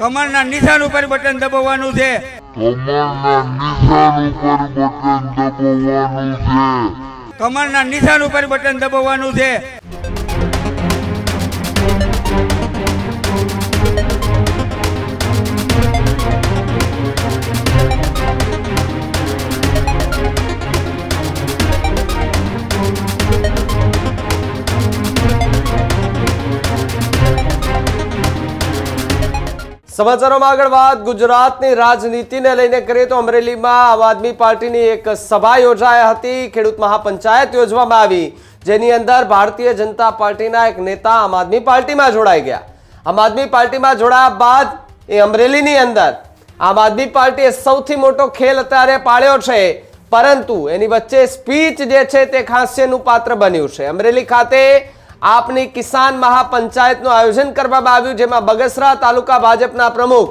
કમરના નિશાન ઉપર બટન દબાવવાનું છે. કમરના નિશાન ઉપર બટન દબાવવાનું છે. કમરના નિશાન ઉપર બટન દબાવવાનું છે. સમાચારોમાં આગળ વાત. ગુજરાતની રાજનીતિને લઈને કરીએ તો અમરેલીમાં આમ આદમી પાર્ટીની એક સભા યોજાઈ હતી. ખેડૂત મહાપંચાયત યોજવામાં આવી. જેની અંદર ભારતીય જનતા પાર્ટીના એક નેતા આમ આદમી પાર્ટીમાં જોડાઈ ગયા. આમ આદમી પાર્ટીમાં જોડાયા બાદ એ અમરેલીની અંદર આમ આદમી પાર્ટીએ સૌથી મોટો ખેલ અત્યારે પાળ્યો છે. પરંતુ એની વચ્ચે સ્પીચ જે છે તે ખાસ્યનું પાત્ર બન્યું છે. અમરેલી ખાતે આપની કિસાન મહાપંચાયતનું આયોજન કરવામાં આવ્યું, જેમાં બગસરા તાલુકા ભાજપના પ્રમુખ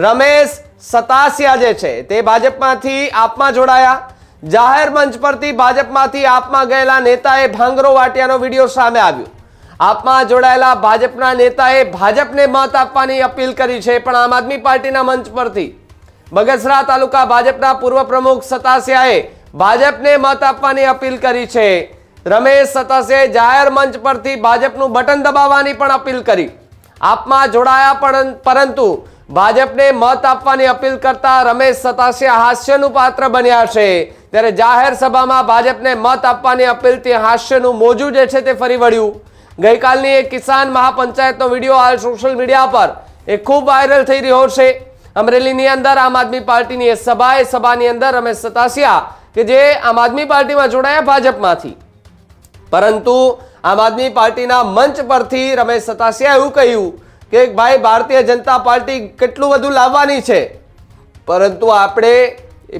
રમેશ સતાસિયા જે છે, તે ભાજપમાંથી આપમાં જોડાયા. જાહેર મંચ પરથી ભાજપમાંથી આપમાં ગયેલા નેતાએ ભાંગરો વાટિયાનો વીડિયો સામે આવ્યો. આપમાં જોડાયેલા ભાજપના નેતાએ ભાજપને મત આપવાની અપીલ કરી છે, પણ આમ આદમી પાર્ટીના મંચ પરથી બગસરા તાલુકા ભાજપના પૂર્વ પ્રમુખ સતાસિયાએ ભાજપને મત આપવાની અપીલ કરી છે. રમેશ સતસે જાહેર મંચ પરથી ભાજપનું બટન દબાવવાની પણ અપીલ કરી. આપમાં જોડાયા પણ, પરંતુ ભાજપને મત આપવાની અપીલ કરતા રમેશ સતાશે હાસ્યનું પાત્ર બન્યા છે. ત્યારે જાહેર સભામાં ભાજપને મત આપવાની અપીલથી હાસ્યનું મોજું જે છે તે ફરી વળ્યું. ગઈકાલની એક કિસાન મહાપંચાયતનો વીડિયો હાલ સોશિયલ મીડિયા પર એ ખૂબ વાયરલ થઈ રહ્યો છે. અમરેલીની અંદર આમ આદમી પાર્ટીની એ સભા એ સભાની અંદર રમેશ સતાસિયા કે જે આમ આદમી પાર્ટીમાં જોડાયા ભાજપમાંથી. પરંતુ આમ આદમી પાર્ટીના મંચ પરથી રમેશ સતાસિયા એવું કહ્યું કે ભાઈ, ભારતીય જનતા પાર્ટી કેટલું બધું લાવવાની છે. પરંતુ આપણે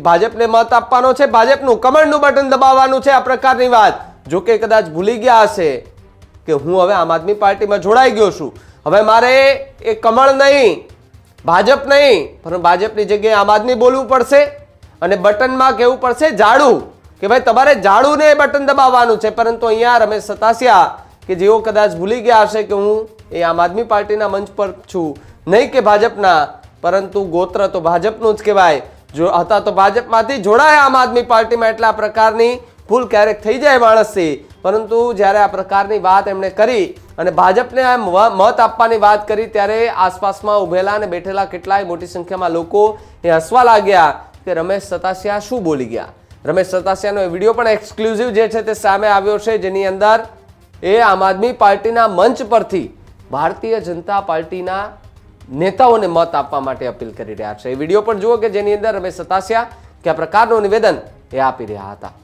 ભાજપને મત આપવાનો છે, ભાજપનું કમળનું બટન દબાવવાનું છે આ પ્રકારની વાત. જો કે કદાચ ભૂલી ગયા હશે કે હું હવે આમ આદમી પાર્ટીમાં જોડાઈ ગયો છું. હવે મારે એ કમળ નહીં, ભાજપ નહીં, પણ ભાજપની જગ્યાએ આમ આદમી બોલવું પડશે અને બટનમાં કહેવું પડશે ઝાડુ. કે ભાઈ, તમારે ઝાડુને બટન દબાવવાનું છે, પરંતુ અહીંયા રમેશ સતાસિયા કે જેઓ કદાચ ભૂલી ગયા હશે કે હું એ આમ આદમી પાર્ટીના મંચ પર છું. નહીં કે ભાજપના, પરંતુ ગોત્ર તો ભાજપનું જ કહેવાય. જો હતા તો ભાજપમાંથી જોડાયા આમ આદમી પાર્ટીમાં એટલા પ્રકારની ભૂલ ક્યારેક થઈ જાય માણસથી. પરંતુ જ્યારે આ પ્રકારની વાત એમણે કરી અને ભાજપને મત આપવાની વાત કરી, ત્યારે આસપાસમાં ઉભેલા અને બેઠેલા કેટલાય મોટી સંખ્યામાં લોકો એ હસવા લાગ્યા કે રમેશ સતાસિયા શું બોલી ગયા? રમેશ સતાસિયાનો એ વીડિયો પણ એક્સક્લુઝિવ જે છે તે સામે આવ્યો છે, જેની અંદર એ આમ આદમી પાર્ટીના મંચ પરથી ભારતીય જનતા પાર્ટીના નેતાઓને મત આપવા માટે અપીલ કરી રહ્યા છે. એ વીડિયો પણ જુઓ કે જેની અંદર રમેશ સતાસિયા કે આ પ્રકારનું નિવેદન એ આપી રહ્યા હતા.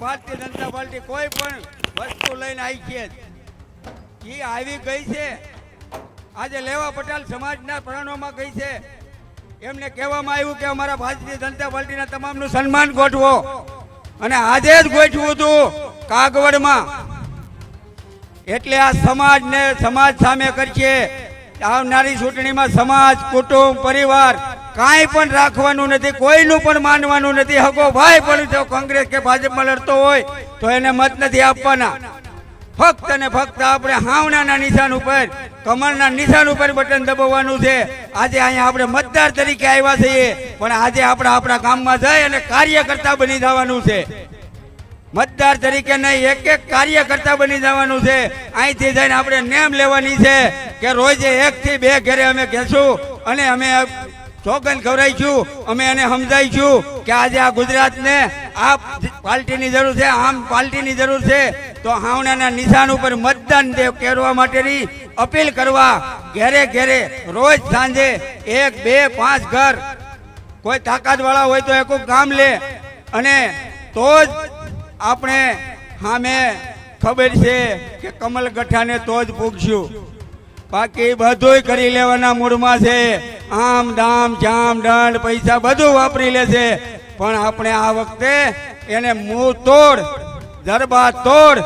ભારતીય જનતા પાર્ટી કોઈ પણ વસ્તુ લઈને આવી છે. એ આવી ગઈ છે. આજે લેવા પટેલ સમાજના પ્રાણોમાં ગઈ છે. એમને કહેવામાં આવ્યું કે અમારા ભારતીય જનતા પાર્ટીના તમામનું સન્માન ગોઠવો. અને આજે જ ગોઠવું હતું કાગવડમાં. એટલે આ સમાજને, સમાજ સામે કરીએ આવનારી ચૂંટણીમાં સમાજ, કુટુંબ, પરિવાર કાંઈ પણ રાખવાનું નથી, કોઈનું પણ માનવાનું નથી. હકો ભાઈ પણ જો કોંગ્રેસ કે ભાજપમાં લડતો હોય, તો એને મત નથી આપવાના. ફક્ત ને ફક્ત આપણે હાવણાના નિશાન ઉપર, કમળના નિશાન ઉપર બટન દબાવવાનું છે. આજે અહીંયા આપણે મતદાર તરીકે આવ્યા છીએ, પણ આજે આપણે આપણા ગામમાં જઈ અને કાર્યકર્તા બની જવાનું છે. મતદાર તરીકે નહીં, એક એક કાર્યકર્તા બની જવાનું છે. અહીંથી જઈને આપણે નેમ લેવાની છે કે રોજે એક થી બે ઘરે અમે કહેશું અને અમે સોગન ખવડાવીશું, અમે એને સમજાવીશું કે આજે આ ગુજરાતને આ પાર્ટીની જરૂર છે, આમ પાર્ટીની જરૂર છે. તો હાવણાના નિશાન ઉપર મતદાન દેવ કરવા માટેની અપીલ કરવા ઘેરે ઘેરે રોજ સાંજે એક, બે, પાંચ ઘર. કોઈ તાકાતવાળા હોય તો એક ગામ લે. અને તો જ આપણે સામે ખબર છે કે કમલ ગઠાને તો જ પૂગશું. બાકી બધુંય કરી લેવાના મૂડમાં છે. આમ, દામ, જામ, દંડ, પૈસા બધું વાપરી લે છે પણ આપણે આ વખતે એને મૂળ તોડ જરબા તોડ.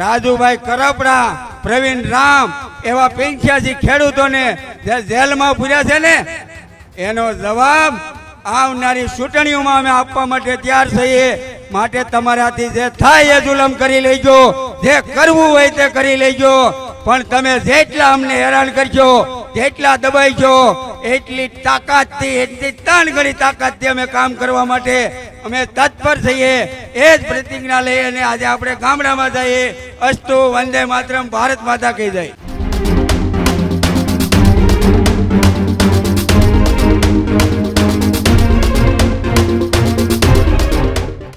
રાજુભાઈ કરપડા, પ્રવીણ રામ એવા પંચ્યાસી ખેડૂતોને જે જેલમાં પૂર્યા છે ને, એનો જવાબ આવનારી ચૂંટણીઓમાં અમે આપવા માટે તૈયાર થઈએ માટે તમારાથી જે થાય એ જુલમ કરી લેજો. જે કરવું હોય તે કરી લેજો. પણ તમે જેટલા અમને હેરાન કરજો, જેટલા દબાઈ છો એટલી તાકાતથી, એટલી ત્રણ ગણી તાકાતથી અમે કામ કરવા માટે અમે તત્પર થઈએ, એ જ પ્રતિજ્ઞા લઈ અને આજે આપણે ગામડામાં જઈએ. અસ્તુ વંદે માતરમ, ભારત માતા કહી જાય.